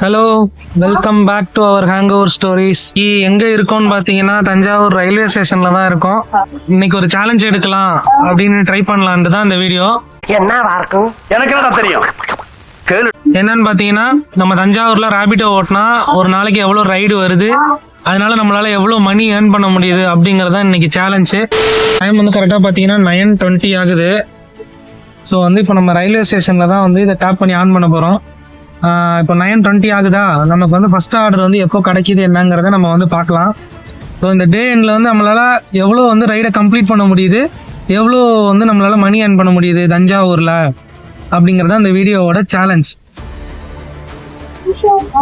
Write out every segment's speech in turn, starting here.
Hello welcome back to our hangover stories எங்க இருக்கோம்னு பாத்தீங்கன்னா தஞ்சாவூர் ரயில்வே ஸ்டேஷன்ல தான் இருக்கோம். இன்னைக்கு ஒரு சேலஞ்ச் எடுக்கலாம் அப்படின்னு ட்ரை பண்ணலான்ட்டு தான் இந்த வீடியோ என்னவா இருக்கும் எனக்கு என்னடா தெரியும்? கேளு. என்னன்னு பாத்தீங்கன்னா நம்ம தஞ்சாவூர்ல ரேபிட்டோ ஓட்டினா ஒரு நாளைக்கு எவ்வளவு ரைடு வருது அதனால நம்மளால எவ்வளவு மணி ஏர்ன் பண்ண முடியுது அப்படிங்கறத இன்னைக்கு சேலஞ்சு டைம் வந்து கரெக்டா பாத்தீங்கன்னா நைன் டுவெண்ட்டி ஆகுது. ஸோ வந்து இப்போ நம்ம ரயில்வே ஸ்டேஷன்ல தான் வந்து இதை டேப் பண்ணி ஆன் பண்ண போறோம். இப்போ நைன் டுவெண்ட்டி ஆகுதா? நமக்கு வந்து ஃபர்ஸ்ட் ஆர்டர் வந்து எப்போ கிடைக்கிது என்னங்கிறத நம்ம வந்து பார்க்கலாம். ஸோ இந்த டே எண்டில் வந்து நம்மளால் எவ்வளோ வந்து ரைடை கம்ப்ளீட் பண்ண முடியுது? எவ்வளோ வந்து நம்மளால் மணி ஏர்ன் பண்ண முடியுது தஞ்சாவூரில்? அப்படிங்கிறது அந்த வீடியோவோட சேலஞ்ச்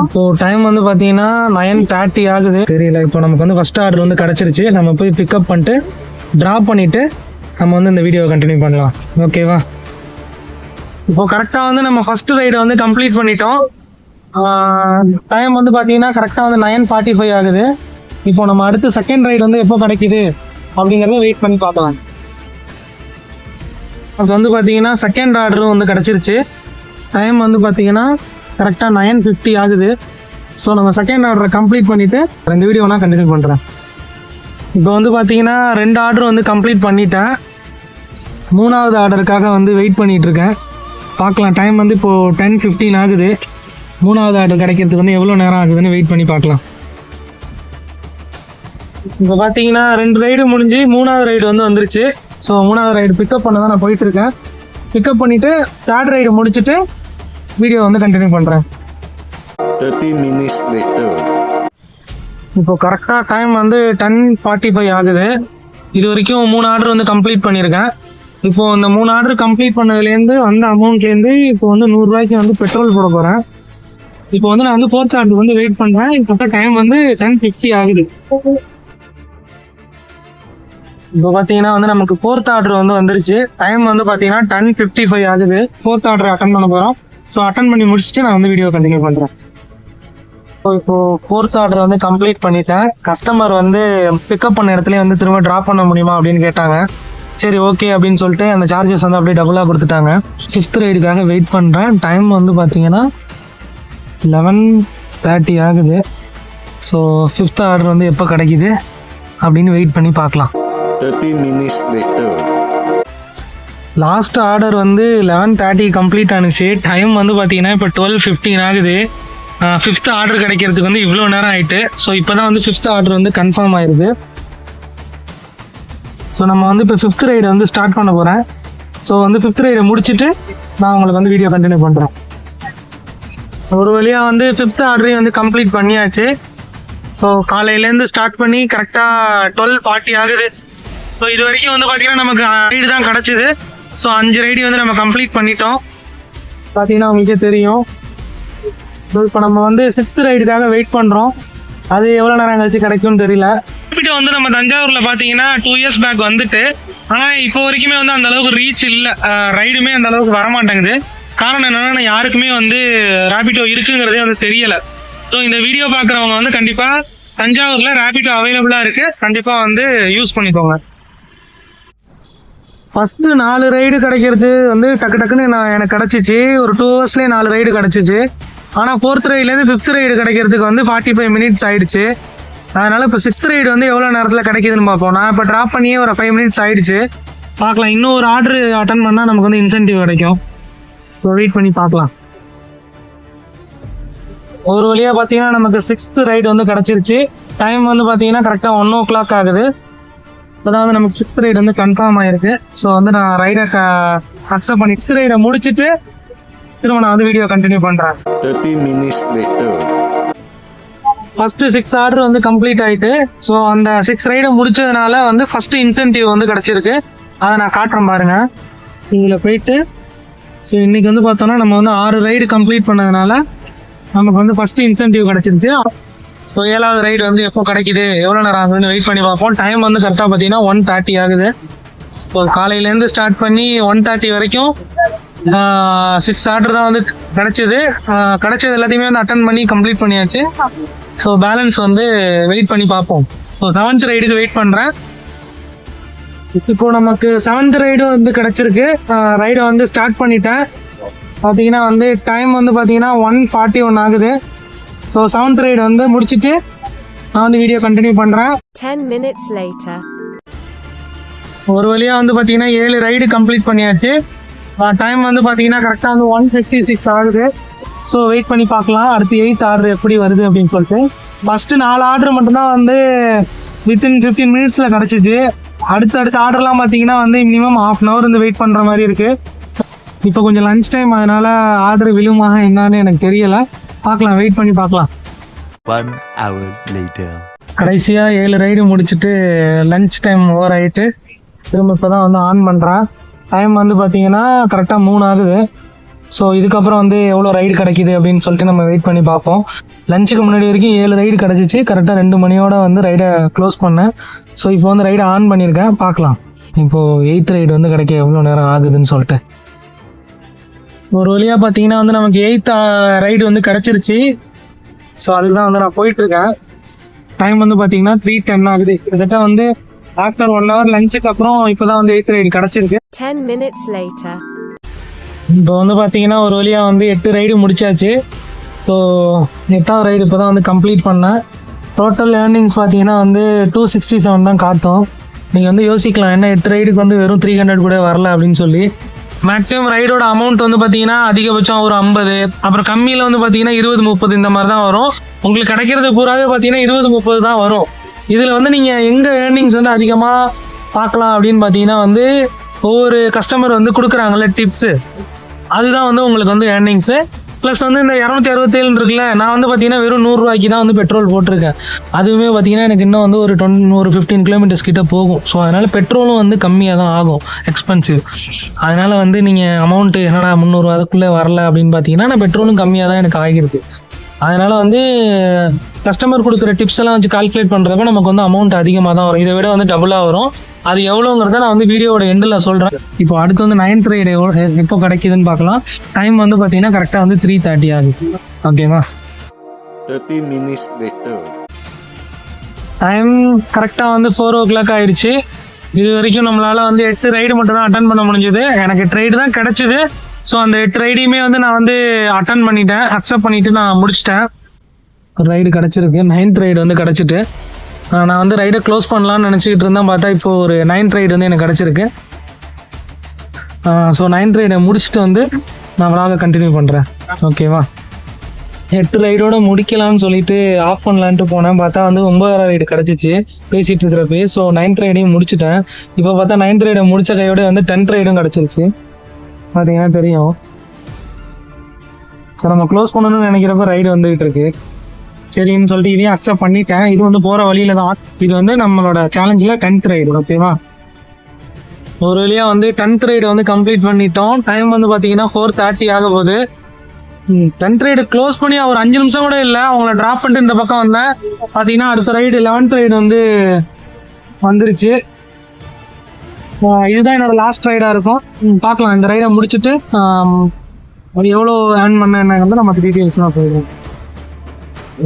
இப்போ டைம் வந்து பார்த்தீங்கன்னா நைன் தேர்ட்டி ஆகுது. தெரியல இப்போ நமக்கு வந்து ஃபர்ஸ்ட் ஆர்டர் வந்து கிடச்சிருச்சு. நம்ம போய் பிக்கப் பண்ணிட்டு ட்ராப் பண்ணிவிட்டு நம்ம வந்து இந்த வீடியோவை கண்டினியூ பண்ணலாம். ஓகேவா இப்போ கரெக்டாக வந்து நம்ம ஃபர்ஸ்ட் ரைடை வந்து கம்ப்ளீட் பண்ணிட்டோம். டைம் வந்து பார்த்தீங்கன்னா கரெக்டாக வந்து நைன் ஃபார்ட்டி ஃபைவ் ஆகுது. இப்போ நம்ம அடுத்து செகண்ட் ரைடு வந்து எப்போ கிடைக்குது அப்படிங்கிறத வெயிட் பண்ணி பார்க்கலாம். அது வந்து பார்த்தீங்கன்னா செகண்ட் ஆர்டரும் வந்து கிடச்சிருச்சு. டைம் வந்து பார்த்தீங்கன்னா கரெக்டாக நைன் ஃபிஃப்டி ஆகுது. ஸோ நம்ம செகண்ட் ஆர்டரை கம்ப்ளீட் பண்ணிவிட்டு ரெண்டு வீடியோ நான் கண்டினியூ பண்ணுறேன் இப்போ வந்து பார்த்தீங்கன்னா ரெண்டு ஆர்டர் வந்து கம்ப்ளீட் பண்ணிட்டேன். மூணாவது ஆர்டருக்காக வந்து வெயிட் பண்ணிகிட்ருக்கேன் இருக்கேன். பார்க்கலாம். டைம் வந்து இப்போது டென் ஃபிஃப்டீன் ஆகுது. மூணாவது ஆர்டர் கிடைக்கிறதுக்கு வந்து எவ்வளோ நேரம் ஆகுதுன்னு வெயிட் பண்ணி பார்க்கலாம். இப்போ பார்த்தீங்கன்னா ரெண்டு ரைடு முடிஞ்சு மூணாவது ரைடு வந்து வந்துருச்சு. ஸோ மூணாவது ரைடு பிக்கப் பண்ண தான் நான் போயிட்டு இருக்கேன் பிக்கப் பண்ணிவிட்டு தேர்ட் ரைடு முடிச்சுட்டு வீடியோ வந்து கண்டினியூ பண்ணுறேன் 30 minutes later. இப்போ கரெக்டாக டைம் வந்து டென் ஃபார்ட்டி ஃபைவ் ஆகுது. இது வரைக்கும் மூணு ஆர்டர் வந்து கம்ப்ளீட் பண்ணியிருக்கேன். இப்போ இந்த மூணு ஆர்டர் கம்ப்ளீட் பண்ணதுலேருந்து அந்த அமௌண்ட்லேருந்து இப்போ வந்து நூறுரூவாய்க்கு வந்து பெட்ரோல் போட போகிறேன் இப்போ வந்து நான் வந்து ஃபோர்த் ஆர்டர் வந்து வெயிட் பண்ணுறேன் இப்போ டைம் வந்து டென் ஃபிஃப்டி ஆகுது. இப்போ பார்த்தீங்கன்னா வந்து நமக்கு ஃபோர்த் ஆர்டர் வந்து வந்துருச்சு. டைம் வந்து பார்த்தீங்கன்னா டென் ஃபிஃப்டி ஃபைவ் ஆகுது. ஃபோர்த் ஆர்டர் அட்டன் பண்ண போகிறோம் ஸோ அட்டன் பண்ணி முடிச்சுட்டு நான் வந்து வீடியோ கண்டினியூ பண்ணுறேன் ஸோ இப்போ ஃபோர்த் ஆர்டர் வந்து கம்ப்ளீட் பண்ணிட்டேன். கஸ்டமர் வந்து பிக்கப் பண்ண இடத்துல வந்து திரும்ப ட்ராப் பண்ண முடியுமா அப்படின்னு கேட்டாங்க. சரி ஓகே அப்படின்னு சொல்லிட்டு அந்த சார்ஜஸ் வந்து அப்படியே டபுளாக கொடுத்துட்டாங்க. ஃபிஃப்த் ரைடுக்காக வெயிட் பண்ணுறேன் டைம் வந்து பார்த்தீங்கன்னா லெவன் தேர்ட்டி ஆகுது. ஸோ ஃபிஃப்த் ஆர்டர் வந்து எப்போ கிடைக்குது அப்படின்னு வெயிட் பண்ணி பார்க்கலாம். 30 minutes later. லாஸ்ட் ஆர்டர் வந்து லெவன் தேர்ட்டி கம்ப்ளீட் ஆனுச்சு. டைம் வந்து பார்த்தீங்கன்னா இப்போ டுவெல் ஃபிஃப்டீன் ஆகுது. ஃபிஃப்த் ஆர்டர் கிடைக்கிறதுக்கு வந்து இவ்வளோ நேரம் ஆயிட்டு. ஸோ இப்போ தான் வந்து ஃபிஃப்த் ஆர்டர் வந்து கன்ஃபார்ம் ஆயிருது. ஸோ நம்ம வந்து இப்போ ஃபிஃப்த் ரைடு வந்து ஸ்டார்ட் பண்ண போகிறேன் ஸோ வந்து ஃபிஃப்த் ரைடை முடிச்சுட்டு நான் உங்களுக்கு வந்து வீடியோ கண்டினியூ பண்ணுறேன் ஒரு வழியாக வந்து ஃபிஃப்த் ஆர்டரையும் வந்து கம்ப்ளீட் பண்ணியாச்சு. ஸோ காலையிலேருந்து ஸ்டார்ட் பண்ணி கரெக்டாக டுவெல் ஃபார்ட்டி ஆகுது. ஸோ இது வரைக்கும் வந்து பார்த்தீங்கன்னா நமக்கு ரைடு தான் கிடச்சிது. ஸோ அஞ்சு ரைடு வந்து நம்ம கம்ப்ளீட் பண்ணிட்டோம். பார்த்தீங்கன்னா உங்களுக்கே தெரியும். இப்போ நம்ம வந்து சிக்ஸ்த் ரைடுக்காக வெயிட் பண்ணுறோம் அது எவ்வளோ நேரம் கழிச்சு கிடைக்கும்னு தெரியல. ஹாஸ்பிட்டல் வந்து நம்ம தஞ்சாவூரில் பார்த்தீங்கன்னா டூ இயர்ஸ் பேக் வந்துட்டு ஆனால் இப்போ வரைக்குமே வந்து அந்த அளவுக்கு ரீச் இல்லை. ரைடுமே அந்த அளவுக்கு வரமாட்டேங்குது. காரணம் என்னன்னா யாருக்குமே வந்து ரேபிட்டோ இருக்குங்கிறதே வந்து தெரியலை. ஸோ இந்த வீடியோ பார்க்குறவங்க வந்து கண்டிப்பாக தஞ்சாவூரில் ரேபிட்டோ அவைலபிளாக இருக்குது கண்டிப்பாக வந்து யூஸ் பண்ணிக்கோங்க. ஃபஸ்ட்டு நாலு ரைடு கிடைக்கிறது வந்து டக்கு டக்குன்னு நான் எனக்கு கிடச்சிச்சு. ஒரு டூ ஹவர்ஸ்லேயே நாலு ரைடு கிடச்சிச்சு. ஆனால் ஃபோர்த் ரைட்லேருந்து ஃபிஃப்த் ரைடு கிடைக்கிறதுக்கு வந்து ஃபார்ட்டி ஃபைவ் மினிட்ஸ் ஆயிடுச்சு. அதனால் இப்போ சிக்ஸ்த் ரைடு வந்து எவ்வளோ நேரத்தில் கிடைக்குதுன்னு பார்ப்போம். நான் இப்போ ட்ராப் பண்ணியே ஒரு ஃபைவ் மினிட்ஸ் ஆயிடுச்சு. பார்க்கலாம். இன்னும் ஒரு ஆர்டர் அட்டன் பண்ணால் நமக்கு வந்து இன்சென்டிவ் கிடைக்கும். ஸோ வெயிட் பண்ணி பார்க்கலாம். ஒரு வழியாக பார்த்தீங்கன்னா நமக்கு சிக்ஸ்த்து ரைடு வந்து கிடச்சிருச்சு. டைம் வந்து பார்த்தீங்கன்னா கரெக்டாக ஒன் ஓ கிளாக் ஆகுது. இப்போதான் வந்து நமக்கு சிக்ஸ்த் ரைடு வந்து கன்ஃபார்ம் ஆயிருக்கு. ஸோ வந்து நான் ரைடை அக்செப்ட் பண்ணி சிக்ஸ்த் ரைடை முடிச்சுட்டு திரும்ப நான் வந்து வீடியோ கண்டினியூ பண்ணுறேன் ஃபஸ்ட்டு சிக்ஸ் ஆர்டர் வந்து கம்ப்ளீட் ஆகிட்டு ஸோ அந்த சிக்ஸ் ரைடு முடிச்சதுனால வந்து ஃபஸ்ட்டு இன்சென்டிவ் வந்து கிடச்சிருக்கு. அதை நான் காட்டுறேன் பாருங்க. இதில் போயிட்டு ஸோ இன்னைக்கு வந்து பார்த்தோன்னா நம்ம வந்து ஆறு ரைடு கம்ப்ளீட் பண்ணதுனால நமக்கு வந்து ஃபஸ்ட்டு இன்சென்டிவ் கிடச்சிருச்சு. ஸோ ஏழாவது ரைடு வந்து எப்போ கிடைக்குது எவ்வளோ நேரம் ஆகுதுன்னு வெயிட் பண்ணி பார்ப்போம். டைம் வந்து கரெக்டாக பார்த்தீங்கன்னா ஒன் தேர்ட்டி ஆகுது. ஸோ காலையிலேருந்து ஸ்டார்ட் பண்ணி ஒன் தேர்ட்டி வரைக்கும் சிக்ஸ் ஆர்டர் தான் வந்து கிடச்சிது. கிடச்சது எல்லாத்தையுமே வந்து அட்டன் பண்ணி கம்ப்ளீட் பண்ணியாச்சு. ஸோ பேலன்ஸ் வந்து வெயிட் பண்ணி பார்ப்போம். ஸோ செவன்த் ரைடுக்கு வெயிட் பண்ணுறேன் இப்போ நமக்கு செவன்த் ரைடு வந்து கிடச்சிருக்கு. ரைடை வந்து ஸ்டார்ட் பண்ணிட்டேன். பார்த்தீங்கன்னா வந்து டைம் வந்து பார்த்தீங்கன்னா ஒன் ஃபார்ட்டி ஒன் ஆகுது. ஸோ செவன்த் ரைடு வந்து முடிச்சுட்டு நான் வந்து வீடியோ கண்டினியூ பண்ணுறேன் 10 minutes later. ஒரு வழியாக வந்து பார்த்தீங்கன்னா ஏழு ரைடு கம்ப்ளீட் பண்ணியாச்சு. டைம் வந்து பார்த்தீங்கன்னா கரெக்டாக வந்து ஒன் ஃபிஃப்டி சிக்ஸ் ஆகுது. ஸோ வெயிட் பண்ணி பார்க்கலாம். அடுத்து எயித் ஆர்டர் எப்படி வருது அப்படின்னு சொல்லிட்டு. ஃபஸ்ட்டு நாலு ஆர்டர் மட்டும்தான் வந்து வித்தின் ஃபிஃப்டீன் மினிட்ஸில் கிடச்சிச்சு. அடுத்த அடுத்த ஆர்டர்லாம் பார்த்தீங்கன்னா வந்து மினிமம் ஹாஃப் அன் ஹவர் வந்து வெயிட் பண்ணுற மாதிரி இருக்குது இப்போ கொஞ்சம் லஞ்ச் டைம் அதனால் ஆர்டர் விழுமா என்னன்னு எனக்கு தெரியலை. பார்க்கலாம் வெயிட் பண்ணி பார்க்கலாம். கடைசியாக ஏழு ரைடு முடிச்சுட்டு லஞ்ச் டைம் ஓவர் ஆகிட்டு திரும்ப இப்போ தான் வந்து ஆன் பண்ணுறேன் டைம் வந்து பார்த்தீங்கன்னா கரெக்டாக மூணு ஆகுது. ஸோ இதுக்கப்புறம் வந்து எவ்வளோ ரைடு கிடைக்குது அப்படின்னு சொல்லிட்டு நம்ம வெயிட் பண்ணி பார்ப்போம். லஞ்சுக்கு முன்னாடி வரைக்கும் ஏழு ரைடு கிடச்சிச்சு. கரெக்டாக ரெண்டு மணியோட வந்து ரைடை க்ளோஸ் பண்ணேன். ஸோ இப்போ வந்து ரைடை ஆன் பண்ணியிருக்கேன். பார்க்கலாம். இப்போது எயித் ரைடு வந்து கிடைக்க எவ்வளோ நேரம் ஆகுதுன்னு சொல்லிட்டு. ஒரு வழியாக பார்த்தீங்கன்னா வந்து நமக்கு எயித் ரைடு வந்து கிடச்சிருச்சு. ஸோ அதுக்கு தான் வந்து நான் போயிட்டுருக்கேன். டைம் வந்து பார்த்தீங்கன்னா த்ரீ டென் ஆகுது. கிட்டத்தட்ட வந்து ஆஃப்டர் ஒன் ஹவர் லஞ்சுக்கு அப்புறம் இப்போ தான் வந்து எயித் ரைடு கிடச்சிருக்கு. இப்போ வந்து பார்த்தீங்கன்னா ஒரு வழியாக வந்து எட்டு ரைடு முடிச்சாச்சு. ஸோ எட்டாவது ரைடு இப்போ தான் வந்து கம்ப்ளீட் பண்ணேன். டோட்டல் ஏர்னிங்ஸ் பார்த்தீங்கன்னா வந்து டூ சிக்ஸ்டி செவன் தான் காட்டும். நீங்கள் வந்து யோசிக்கலாம் என்ன எட்டு ரைடுக்கு வந்து வெறும் த்ரீ ஹண்ட்ரட் கூட வரல அப்படின்னு சொல்லி. மேக்ஸிமம் ரைடோட அமௌண்ட் வந்து பார்த்தீங்கன்னா அதிகபட்சம் ஒரு ஐம்பது அப்புறம் கம்மியில் வந்து பார்த்தீங்கன்னா இருபது முப்பது இந்த மாதிரி தான் வரும். உங்களுக்கு கிடைக்கிறது பூராவே பார்த்தீங்கன்னா இருபது முப்பது தான் வரும். இதில் வந்து நீங்கள் எங்கே ஏர்னிங்ஸ் வந்து அதிகமாக பார்க்கலாம் அப்படின்னு பார்த்தீங்கன்னா வந்து ஒவ்வொரு கஸ்டமர் வந்து கொடுக்குறாங்கல்ல டிப்ஸு அதுதான் வந்து உங்களுக்கு வந்து ஏர்னிங்ஸு ப்ளஸ் வந்து இந்த இரநூத்தி அறுபத்தேழு இருக்குல்ல நான் வந்து பார்த்தீங்கன்னா வெறும் நூறுரூவாய்க்கு தான் வந்து பெட்ரோல் போட்டிருக்கேன். அதுவுமே பார்த்தீங்கன்னா எனக்கு இன்னும் வந்து ஒரு டொன் ஒரு ஃபிஃப்டீன் கிலோமீட்டர்ஸ் கிட்டே போகும். ஸோ அதனால் பெட்ரோலும் வந்து கம்மியாக தான் ஆகும் எக்ஸ்பென்சிவ் அதனால் வந்து நீங்கள் அமௌண்ட்டு என்னடா முந்நூறுவாதுக்குள்ளே வரல அப்படின்னு பார்த்தீங்கன்னா நான் பெட்ரோலும் கம்மியாக தான் எனக்கு ஆகிருக்கு. அதனால் வந்து கஸ்டமர் கொடுக்குற டிப்ஸ் எல்லாம் வச்சு கால்குலேட் பண்ணுறப்ப நமக்கு வந்து அமௌண்ட் அதிகமாக தான் வரும். இதை விட வந்து டபுளாக வரும். அது எவ்வளோங்கிறத நான் வந்து வீடியோவோட எண்டில் சொல்கிறேன் இப்போ அடுத்து வந்து நைன்த் ரைடு எப்போ கிடைக்குதுன்னு பார்க்கலாம். டைம் வந்து பார்த்தீங்கன்னா கரெக்டாக வந்து த்ரீ தேர்ட்டி ஆகுது. ஓகேவா 30 minutes later. டைம் கரெக்டாக வந்து ஃபோர் ஓ கிளாக் ஆயிடுச்சு. இது வரைக்கும் நம்மளால் வந்து எட்டு ரைடு மட்டும் தான் அட்டன் பண்ண முடிஞ்சது. எனக்கு எட்டு ரைடு தான் கிடச்சிது. ஸோ அந்த எட்டு ரைடையுமே வந்து நான் வந்து அட்டன் பண்ணிட்டேன். அக்செப்ட் பண்ணிவிட்டு நான் முடிச்சிட்டேன். ஒரு ரைடு கிடச்சிருக்கு. நைன்த் ரைடு வந்து கிடச்சிட்டு. நான் வந்து ரைடை க்ளோஸ் பண்ணலாம்னு நினச்சிக்கிட்டு இருந்தேன். பார்த்தா இப்போ ஒரு நைன்த் ரைடு வந்து எனக்கு கிடச்சிருக்கு. ஸோ நைன்த் ரைடை முடிச்சுட்டு வந்து நான் விளாக கண்டினியூ பண்ணுறேன் ஓகேவா எட்டு ரைடோட முடிக்கலாம்னு சொல்லிட்டு ஆஃப் பண்ணலான்ட்டு போனேன். பார்த்தா வந்து ஒன்பதாயிரம் ரைடு கிடச்சிச்சு. பேசிகிட்டு இருக்கிறப்ப ஸோ நைன்த் ரைடையும் முடிச்சிட்டேன். இப்போ பார்த்தா நைன்த் ரைடை முடித்த கையோட வந்து டென்த் ரைடும் கிடச்சிருச்சு. பார்த்தீங்கன்னா தெரியும். ஸோ நம்ம க்ளோஸ் பண்ணணும்னு நினைக்கிறப்ப ரைடு வந்துகிட்டு இருக்கு. சரின்னு சொல்லிட்டு இதையும் அக்செப்ட் பண்ணிட்டேன். இது வந்து போகிற வழியில தான். இது வந்து நம்மளோட சேலஞ்சில் டென்த் ரைடு ஓகேவா? ஒரு வழியாக வந்து டென்த் ரைடு வந்து கம்ப்ளீட் பண்ணிட்டோம். டைம் வந்து பார்த்தீங்கன்னா ஃபோர் தேர்ட்டி ஆக போகுது. டென்த் ரைடு க்ளோஸ் பண்ணி ஒரு அஞ்சு நிமிஷம் கூட இல்லை. அவங்கள ட்ராப் பண்ணிட்டு இந்த பக்கம் வந்தேன். பார்த்தீங்கன்னா அடுத்த ரைடு லெவன்த் ரைடு வந்து வந்துருச்சு. இதுதான் என்னோட லாஸ்ட் ரைடாக இருக்கும். பார்க்கலாம் இந்த ரைடை முடிச்சுட்டு எவ்வளோ ஏர்ன் பண்ண என்னங்கிறது நம்ம டீட்டெயில்ஸ்லாம் போயிடுவோம்.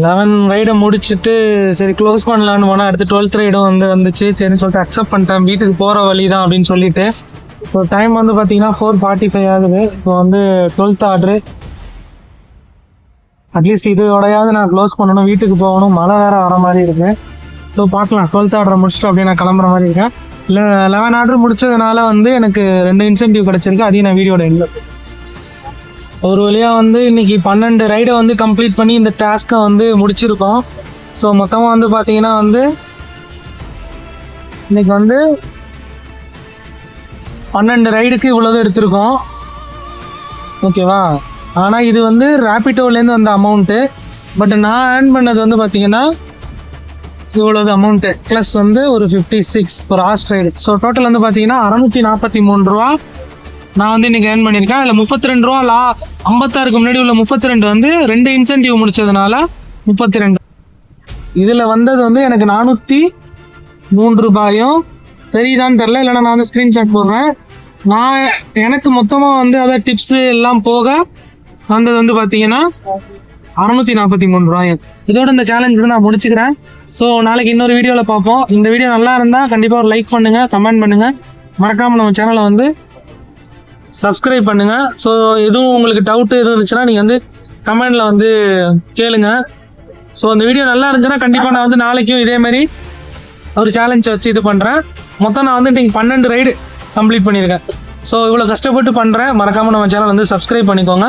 லெவன் ரைடை முடிச்சுட்டு சரி க்ளோஸ் பண்ணலான்னு போனால் அடுத்து டுவெல்த் ரைடும் வந்து வந்துச்சு. சரின்னு சொல்லிட்டு அக்செப்ட் பண்ணிட்டேன். வீட்டுக்கு போகிற வழி தான் அப்படின்னு சொல்லிட்டு. ஸோ டைம் வந்து பார்த்தீங்கன்னா ஃபோர் ஃபார்ட்டி ஃபைவ் ஆகுது. இப்போ வந்து டுவெல்த் ஆர்டரு அட்லீஸ்ட் இதோடையாவது நான் க்ளோஸ் பண்ணணும் வீட்டுக்கு போகணும். மழை வேற வர மாதிரி இருக்கு. ஸோ பார்க்கலாம். டுவெல்த் ஆர்டர் முடிச்சுட்டு அப்படியே நான் கிளம்புற மாதிரி இருக்கேன். இல்லை லெவன் ஆர்டர் முடிச்சதுனால வந்து எனக்கு ரெண்டு இன்சென்டிவ் கிடச்சிருக்கு. அதையும் நான் வீடியோட இல்லை ஒரு வழியாக வந்து இன்றைக்கி பன்னெண்டு ரைடை வந்து கம்ப்ளீட் பண்ணி இந்த டாஸ்க்கை வந்து முடிச்சிருக்கோம். ஸோ மொத்தமாக வந்து பார்த்தீங்கன்னா வந்து இன்னைக்கு வந்து பன்னெண்டு ரைடுக்கு இவ்வளோ எடுத்திருக்கோம். ஓகேவா? ஆனால் இது வந்து ரேபிட்டோலேருந்து வந்த அமௌண்ட்டு பட் நான் ஏர்ன் பண்ணது வந்து பார்த்தீங்கன்னா இவ்வளவு அமௌண்ட்டு ப்ளஸ் வந்து ஒரு ஃபிஃப்டி சிக்ஸ் ஒரு ஹாஸ்ட் ரைடு ஸோ டோட்டல் வந்து பார்த்தீங்கன்னா அறநூற்றி நாற்பத்தி மூணு ரூபா. நான் வந்து இன்னைக்கு ஏர்ன் பண்ணியிருக்கேன் அதில் முப்பத்தி ரெண்டு ரூபா லா ஐம்பத்தாறுக்கு முன்னாடி உள்ள முப்பத்தி ரெண்டு வந்து ரெண்டு இன்சென்டிவ் முடிச்சதுனால முப்பத்தி ரெண்டு இதில் வந்தது வந்து எனக்கு நானூற்றி மூன்று ரூபாயும். தெரியுதான்னு தெரில இல்லைன்னா நான் வந்து ஸ்க்ரீன்ஷாட் போடுறேன். நான் எனக்கு மொத்தமாக வந்து அதாவது டிப்ஸு எல்லாம் போக வந்தது வந்து பார்த்தீங்கன்னா அறநூற்றி நாற்பத்தி மூணு ரூபாயும் இதோட இந்த சேலஞ்ச் வந்து நான் முடிச்சுக்கிறேன். ஸோ நாளைக்கு இன்னொரு வீடியோவில் பார்ப்போம். இந்த வீடியோ நல்லா இருந்தால் கண்டிப்பாக ஒரு லைக் பண்ணுங்கள் கமெண்ட் பண்ணுங்கள் மறக்காமல் நம்ம சேனலை வந்து சப்ஸ்கிரைப் பண்ணுங்கள் ஸோ எதுவும் உங்களுக்கு டவுட்டு எதுவும் இருந்துச்சுன்னா நீங்கள் வந்து கமெண்டில் வந்து கேளுங்க. ஸோ அந்த வீடியோ நல்லா இருந்துச்சுன்னா கண்டிப்பாக நான் வந்து நாளைக்கும் இதேமாரி ஒரு சேலஞ்ச் வச்சு இது பண்ணுறேன் மொத்தம் நான் வந்து நீங்கள் பன்னெண்டு ரைடு கம்ப்ளீட் பண்ணியிருக்கேன். ஸோ இவ்வளோ கஷ்டப்பட்டு பண்ணுறேன் மறக்காமல் நம்ம சேனல் வந்து சப்ஸ்கிரைப் பண்ணிக்கோங்க.